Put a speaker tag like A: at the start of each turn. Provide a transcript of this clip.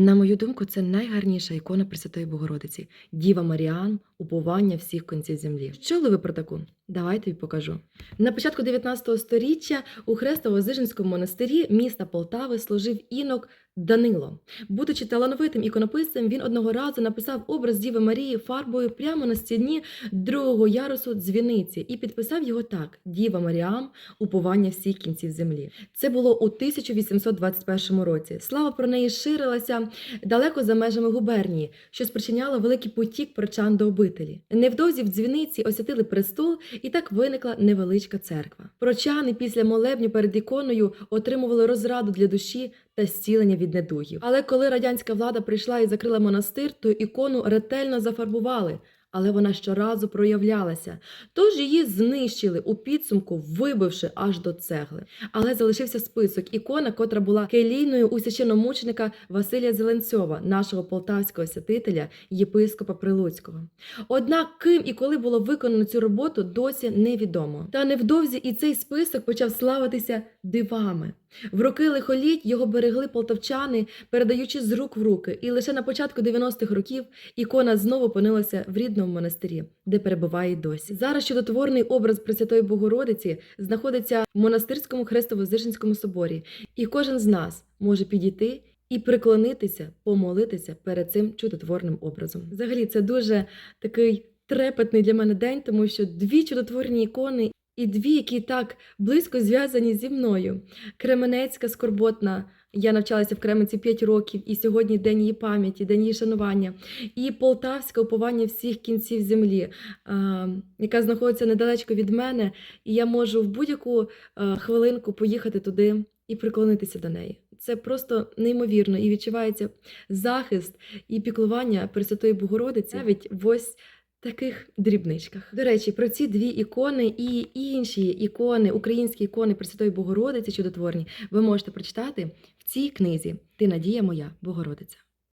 A: На мою думку, це найгарніша ікона Пресвятої Богородиці. Діва Маріан, уповання всіх конців землі. Чули ви про таку? Давайте й покажу. На початку 19 століття у Хрестово-Зижинському монастирі міста Полтави служив інок Данило. Будучи талановитим іконописцем, він одного разу написав образ Діви Марії фарбою прямо на стіні другого ярусу дзвіниці і підписав його так: Діва Маріам, уповання всіх кінців землі. Це було у 1821 році. Слава про неї ширилася далеко за межами губернії, що спричиняло великий потік прочан до обителі. Невдовзі в дзвіниці осятили престол, і так виникла невеличка церква. Прочани після молебню перед іконою отримували розраду для душі та зцілення від недугів. Але коли радянська влада прийшла і закрила монастир, то ікону ретельно зафарбували. Але вона щоразу проявлялася, тож її знищили у підсумку, вибивши аж до цегли. Але залишився список ікона, котра була келійною у священномученика Василія Зеленцьова, нашого полтавського святителя, єпископа Прилуцького. Однак ким і коли було виконано цю роботу, досі невідомо. Та невдовзі і цей список почав славитися дивами. В роки лихоліть його берегли полтавчани, передаючи з рук в руки, і лише на початку 90-х років ікона знову опинилася в рідному монастирі, де перебуває досі. Зараз чудотворний образ Пресвятої Богородиці знаходиться в монастирському хрестово-зижинському соборі, і кожен з нас може підійти. І приклонитися, помолитися перед цим чудотворним образом. Взагалі, це дуже такий трепетний для мене день, тому що дві чудотворні ікони і дві, які так близько зв'язані зі мною. Кременецька скорботна. Я навчалася в Кременці 5 років, і сьогодні день її пам'яті, день її шанування. І полтавське уповання всіх кінців землі, а, яка знаходиться недалечко від мене, і я можу в будь-яку а, хвилинку поїхати туди і приклонитися до неї. Це просто неймовірно і відчувається захист і піклування Пресвятої Богородиці навіть ось таких дрібничках. До речі, про ці дві ікони і інші ікони, українські ікони Пресвятої Богородиці чудотворні, ви можете прочитати в цій книзі Ти надія моя Богородиця.